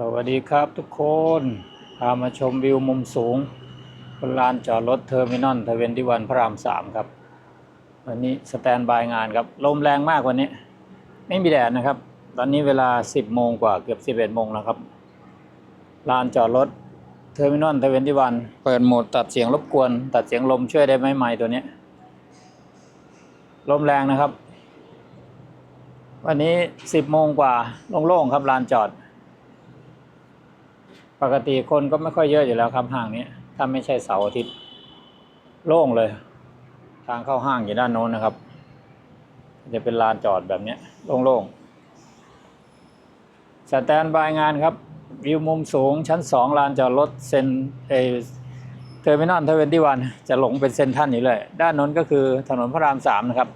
สวัสดีครับทุกคน พามาชมวิวมุมสูงบนลานจอดรถเทอร์มินอลทเวนตี้วันพระรามสามครับ วันนี้สแตนบายงานครับ ลมแรงมากวันนี้ ไม่มีแดดนะครับ ตอนนี้เวลา 10 โมงกว่าเกือบ 11 โมงแล้วครับ ลานจอดรถเทอร์มินอลทเวนตี้วันเปิดโหมดตัดเสียงรบกวน ตัดเสียงลมช่วยได้ไหมไมค์ตัวนี้ ลมแรงนะครับ วันนี้ 10 โมงกว่าโล่งๆครับลานจอด ปกติคนก็ไม่ค่อยเยอะอยู่แล้วครับห้างนี้ถ้าไม่ใช่เสาร์อาทิตย์โล่งเลย ทางเข้าห้างอยู่ด้านโน้นนะครับ จะเป็นลานจอดแบบนี้โล่งๆสแตนบายงานครับ วิวมุมสูงชั้นสองลานจอดรถเซนเอเทอร์มินอลทเวนตี้วันจะหลงเป็นเซนท่านอยู่เลย ด้านโน้นก็คือถนนพระรามสามนะครับ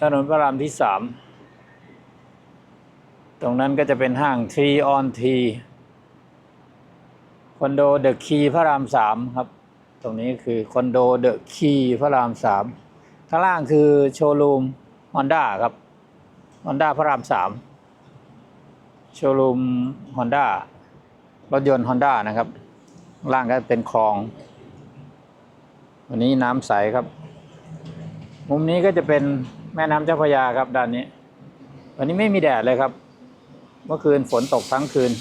ถนนพระรามที่สาม ตรงนั้นก็จะเป็นห้าง t ี on T คอนโดเดอะคีพระรามสามครับ ตรงนี้คือคอนโดเดอะคีพระรามสามข้างล่างคือโชว์รูมฮอนด้าครับฮอนด้าพระรามสามโชว์รูมฮอนด้ารถยนต์ฮอนด้านะครับ ล่างก็เป็นคลอง วันนี้น้ำใสครับ มุมนี้ก็จะเป็นแม่น้ำเจ้าพระยาครับด้านนี้ วันนี้ไม่มีแดดเลยครับ เมื่อคืนฝนตกทั้งคืน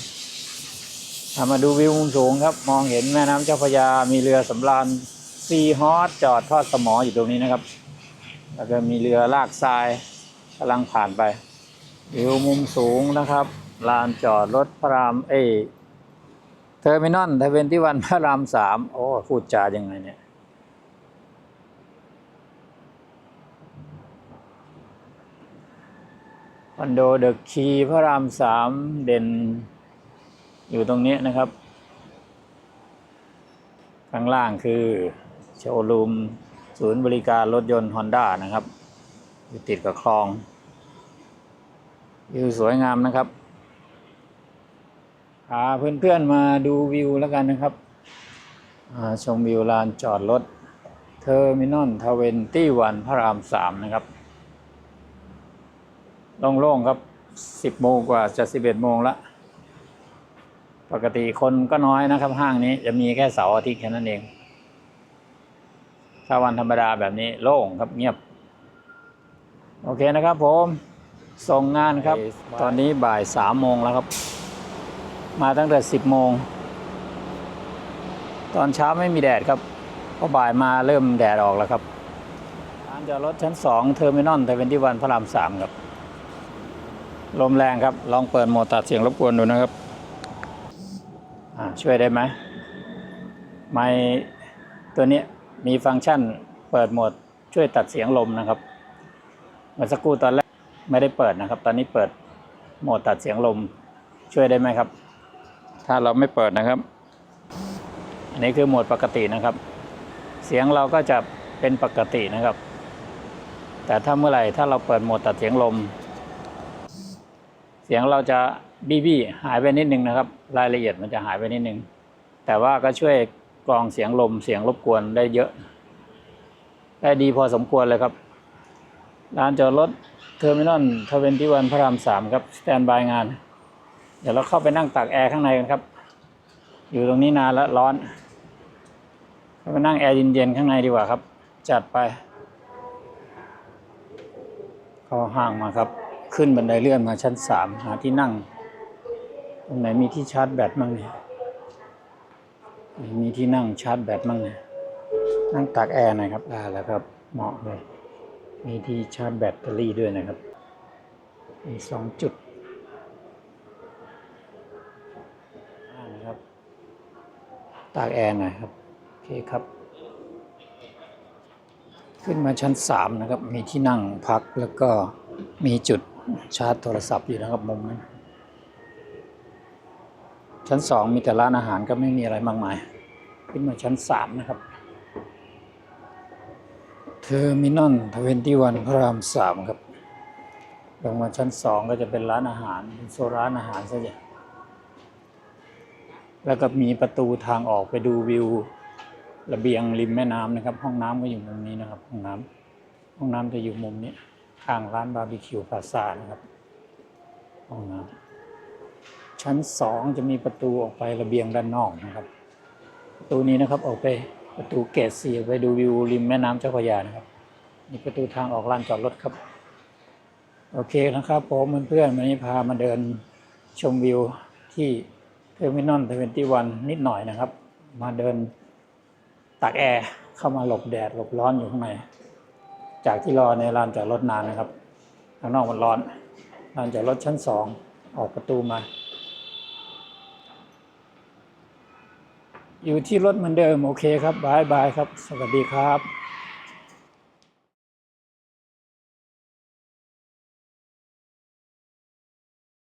อะมาดูวิวมุมสูงครับ มองเห็นแม่น้ำเจ้าพระยา มีเรือสำราญซีฮอสจอดทอดสมออยู่ตรงนี้นะครับ แล้วก็มีเรือลากทรายกำลังผ่านไป วิวมุมสูงนะครับ ลานจอดรถพระรามเอเทอร์มินอลทเวนตี้วันพระรามสามโอ้พูดจายังไงเนี่ย คอนโดเดอะคีพระรามสามเด่น อยู่ตรงนี้นะครับ ข้างล่างคือโชว์รูมศูนย์บริการรถยนต์ฮอนด้านะครับ อยู่ติดกับคลองวิวสวยงามนะครับพาเพื่อนๆมาดูวิวแล้วกันนะครับ ชมวิวลานจอดรถเทอร์มินอลทเวนตี้วันพระรามสามนะครับ โล่งๆครับสิบโมงกว่าจะสิบเอ็ดโมงละปกติคนก็น้อยนะครับ ห้างนี้จะมีแค่เสาร์อาทิตย์แค่นั้นเอง ถ้าวันธรรมดาแบบนี้โล่งครับเงียบ โอเคนะครับผมส่งงานครับ ตอนนี้บ่ายสามโมงแล้วครับ มาตั้งแต่สิบโมง ตอนเช้าไม่มีแดดครับพอบ่ายมาเริ่มแดดออกแล้วครับร้านจอดรถชั้นสองเทอร์มินอลเทเวนตี้วันพระรามสามครับ ลมแรงครับ ลองเปิดโหมดตัดเสียงรบกวนดูนะครับช่วยได้ไหมไมค์ตัวนี้มีฟังก์ชันเปิดโหมดช่วยตัดเสียงลมนะครับเมื่อสักครู่ตอนแรกไม่ได้เปิดนะครับ ตอนนี้เปิดโหมดตัดเสียงลมช่วยได้ไหมครับ ถ้าเราไม่เปิดนะครับ อันนี้คือโหมดปกตินะครับ เสียงเราก็จะเป็นปกตินะครับ แต่ถ้าเมื่อไหร่ถ้าเราเปิดโหมดตัดเสียงลม สียงเราจะบี้บี้หายไปนิดนึงนะครับ รายละเอียดมันจะหายไปนิดนึง แต่ว่าก็ช่วยกรองเสียงลมเสียงรบกวนได้เยอะ ได้ดีพอสมควรเลยครับลานจอดรถเทอร์มินอลทเวนตี้วันพระรามสามครับสแตนบายงาน เดี๋ยวเราเข้าไปนั่งตากแอร์ข้างในกันครับ อยู่ตรงนี้นานแล้วร้อนเข้าไปนั่งแอร์เย็นๆข้างในดีกว่าครับ จัดไป เข้าห้างมาครับ ขึ้นบันไดเลื่อนมาชั้นสามหาที่นั่ง ตรงไหนมีที่ชาร์จแบตบ้างเนี่ยมีที่นั่งชาร์จแบตบ้างเนี่ยนั่งตากแอร์หน่อยครับอ่าแล้วครับ เหมาะเลย มีที่ชาร์จแบตเตอรี่ด้วยนะครับ มีสองจุดอ่านะครับ ตากแอร์หน่อยครับ โอเคครับ ขึ้นมาชั้นสามนะครับ มีที่นั่งพักแล้วก็มีจุด ชาร์จโทรศัพท์อยู่นะครับมุมนั้นชั้นสองมีแต่ร้านอาหารก็ไม่มีอะไรมากมาย ขึ้นมาชั้นสามนะครับ เทอร์มินอลทเวนตี้วันพระรามสามครับ ลงมาชั้นสองก็จะเป็นร้านอาหารเป็นโซนร้านอาหารซะอย่างแล้วก็มีประตูทางออกไปดูวิวระเบียงริมแม่น้ำนะครับ ห้องน้ำก็อยู่มุมนี้นะครับ ห้องน้ำห้องน้ำจะอยู่มุมนี้ ข้างร้านบาร์บีคิวพาซานะครับห้องน้ำชั้นสองจะมีประตูออกไประเบียงด้านนอกนะครับ ประตูนี้นะครับออกไปประตูเกตสี่ไปดูวิวริมแม่น้ำเจ้าพระยานะครับนี่ประตูทางออกลานจอดรถครับ โอเคนะครับผมเพื่อนๆวันนี้พามาเดินชมวิวที่เทอร์มินอลเทเวนตี้วันนิดหน่อยนะครับ มาเดินตากแอร์เข้ามาหลบแดดหลบร้อนอยู่ข้างใน จากที่รอในลานจอดรถนานนะครับข้างนอกมันร้อนลานจอดรถชั้นสองออกประตูมา อยู่ที่รถเหมือนเดิมโอเคครับบายบายครับ สวัสดีครับ